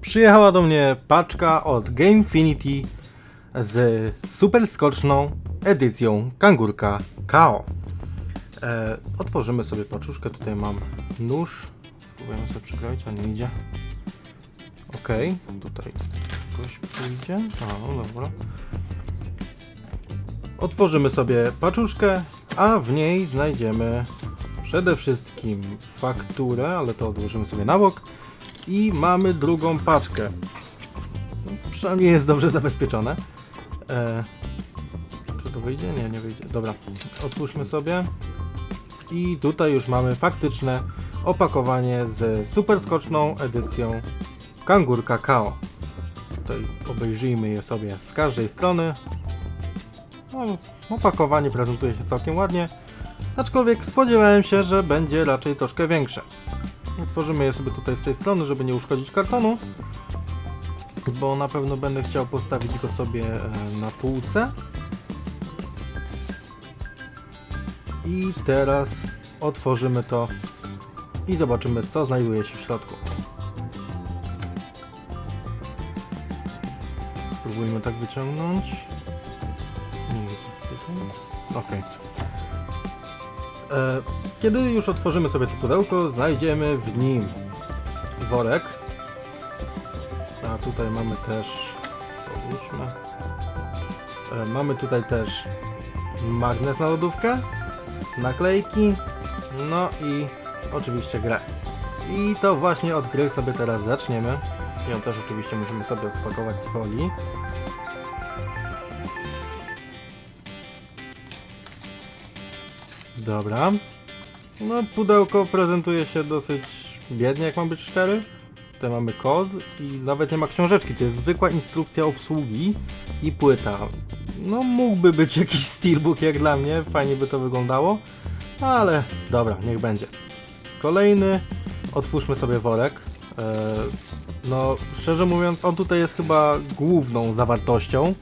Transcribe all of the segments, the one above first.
przyjechała do mnie paczka od Gamefinity z super skoczną edycją Kangurka KO. E, otworzymy sobie paczuszkę, tutaj mam nóż. Spróbujemy sobie przykroić, a nie idzie. Okej, tutaj jakoś pójdzie. A, no dobra. Otworzymy sobie paczuszkę, a w niej znajdziemy przede wszystkim fakturę, ale to odłożymy sobie na bok. I mamy drugą paczkę. Przynajmniej jest dobrze zabezpieczone. E, czy to wyjdzie? Nie, nie wyjdzie. Dobra, otwórzmy sobie. I tutaj już mamy faktyczne opakowanie z super skoczną edycją Kangurka KO. Tutaj obejrzyjmy je sobie z każdej strony. No, opakowanie prezentuje się całkiem ładnie, aczkolwiek spodziewałem się, że będzie raczej troszkę większe. Otworzymy je sobie tutaj z tej strony, żeby nie uszkodzić kartonu, bo na pewno będę chciał postawić go sobie e, na półce. I teraz otworzymy to i zobaczymy, co znajduje się w środku. Spróbujmy tak wyciągnąć. Nie z tej strony. Okej. E, Kiedy już otworzymy sobie to pudełko, znajdziemy w nim worek. A tutaj mamy też. Połóżmy. E, Mamy tutaj też magnes na lodówkę, naklejki, no i oczywiście grę. I to właśnie od gry sobie teraz zaczniemy. Ją też oczywiście musimy sobie odspakować z folii. Dobra. No, pudełko prezentuje się dosyć biednie, jak mam być szczery. Tutaj mamy kod i nawet nie ma książeczki, to jest zwykła instrukcja obsługi i płyta. No, mógłby być jakiś steelbook jak dla mnie, fajnie by to wyglądało, ale dobra, niech będzie. Kolejny, otwórzmy sobie worek. Eee, no, szczerze mówiąc, on tutaj jest chyba główną zawartością,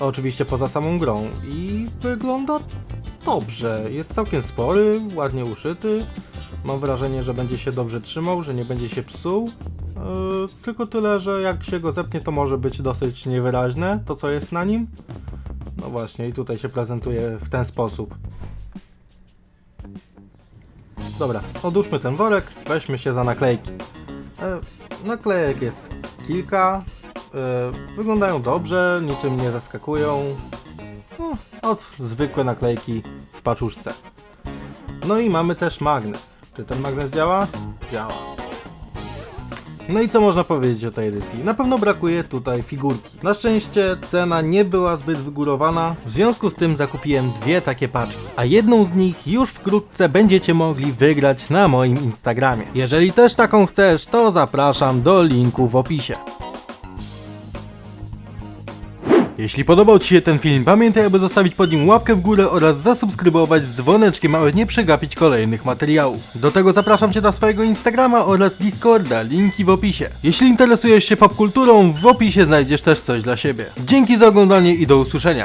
oczywiście poza samą grą i wygląda dobrze. Jest całkiem spory, ładnie uszyty. Mam wrażenie, że będzie się dobrze trzymał, że nie będzie się psuł. Yy, tylko tyle, że jak się go zepnie, to może być dosyć niewyraźne to, co jest na nim. No właśnie, i tutaj się prezentuje w ten sposób. Dobra, odłóżmy ten worek, weźmy się za naklejki. E, naklejek jest kilka. E, wyglądają dobrze, niczym nie zaskakują. No, od zwykłe naklejki paczuszce. No i mamy też magnes. Czy ten magnes działa? Działa. No i co można powiedzieć o tej edycji? Na pewno brakuje tutaj figurki. Na szczęście cena nie była zbyt wygórowana, w związku z tym zakupiłem dwie takie paczki. A jedną z nich już wkrótce będziecie mogli wygrać na moim Instagramie. Jeżeli też taką chcesz, to zapraszam do linku w opisie. Jeśli podobał Ci się ten film, pamiętaj aby zostawić pod nim łapkę w górę oraz zasubskrybować z dzwoneczkiem, aby nie przegapić kolejnych materiałów. Do tego zapraszam Cię na swojego Instagrama oraz Discorda, linki w opisie. Jeśli interesujesz się popkulturą, w opisie znajdziesz też coś dla siebie. Dzięki za oglądanie i do usłyszenia.